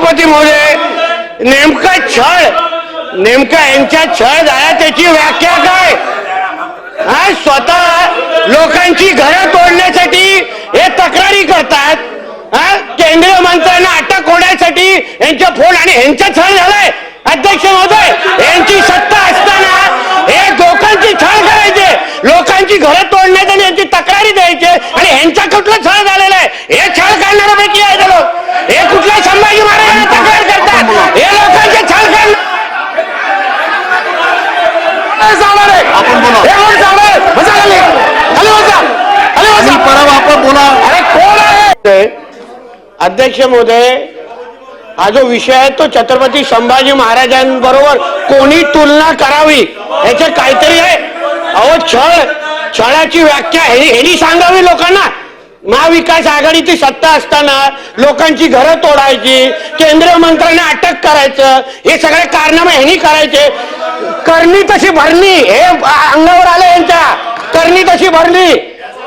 सभापती महोदय नेमका छळ नेमका यांच्या छळ झाला त्याची व्याख्या काय? हा स्वतः लोकांची घरं तोडण्यासाठी हे तक्रारी करतात. हा केंद्रीय मंत्र्यांना अटक होण्यासाठी यांच्या फोन आणि यांचा छळ झालाय. अध्यक्ष महोदय यांची सत्ता असताना हे लोकांची छळ करायचे. लोकांची घरं तोडण्यासाठी यांची तक्रारी द्यायचे. आणि यांचा कुठला छळ झालेला आहे? हे छळ करणाऱ्यापैकी आहे ते लोक हे कुठल्या संभाजी महाराजांना तक्रार करतात हे लोकांचे छळ करणार जाणार आहे आपण बोला. हे कोण जाणार आहे? बसा खाली. खाली बसा. खाली बसा. अनिल परब आपण बोला अरे कोण अध्यक्ष महोदय हा जो विषय आहे तो छत्रपती संभाजी महाराजांबरोबर कोणी तुलना करावी याचे काहीतरी आहे. अहो छळ छळाची व्याख्या हे ह्यांनी सांगावी लोकांना. महाविकास आघाडीची सत्ता असताना लोकांची घरं तोडायची केंद्रीय मंत्र्यांना अटक करायचं हे सगळे कारनामे ह्यांनी करायचे. करणी तशी भरणी हे अंगावर आलं यांच्या. करणी तशी भरली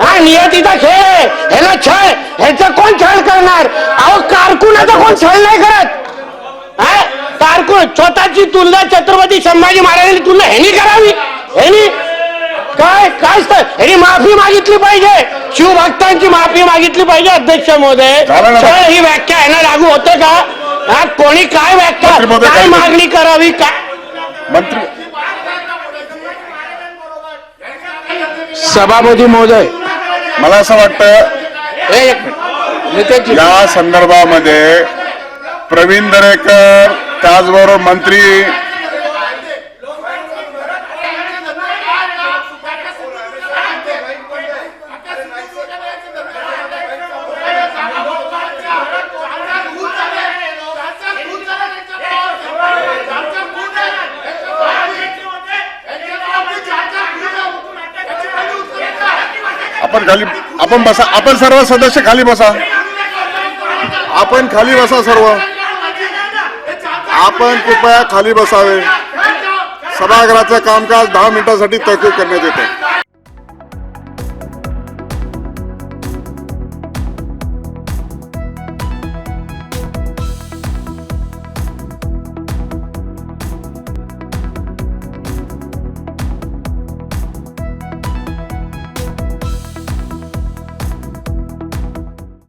हा नियतीचा खेळ. आहे ह्याला छळ. ह्याचा कोण छळ करणार? अहो कारकुनाचा कोण छळ नाही करत? हा? कारकुन स्वतःची तुलना छत्रपती संभाजी महाराजांची तुलना ह्यानी करावी. ह्यानी काय काय ह्यानी माफी मागितली पाहिजे. शिवभक्तांची माफी मागितली पाहिजे अध्यक्ष महोदय. छळ ही व्याख्या ह्यांना लागू होते का? हा कोणी काय व्याख्या मंत्री महोदय, काय काय- मागणी करावी काय मंत्री. सभापती महोदय मला असं वाटतं या संदर्भामध्ये प्रवीण दरेकर त्याचबरोबर मंत्री आपण खाली आपण बसा आपण सर्व सदस्य खाली बसा. आपण खाली बसा सर्व. आपण कृपया खाली बसावे. सभागृहाचं कामकाज दहा मिनिटासाठी तहकूब करण्यात येते.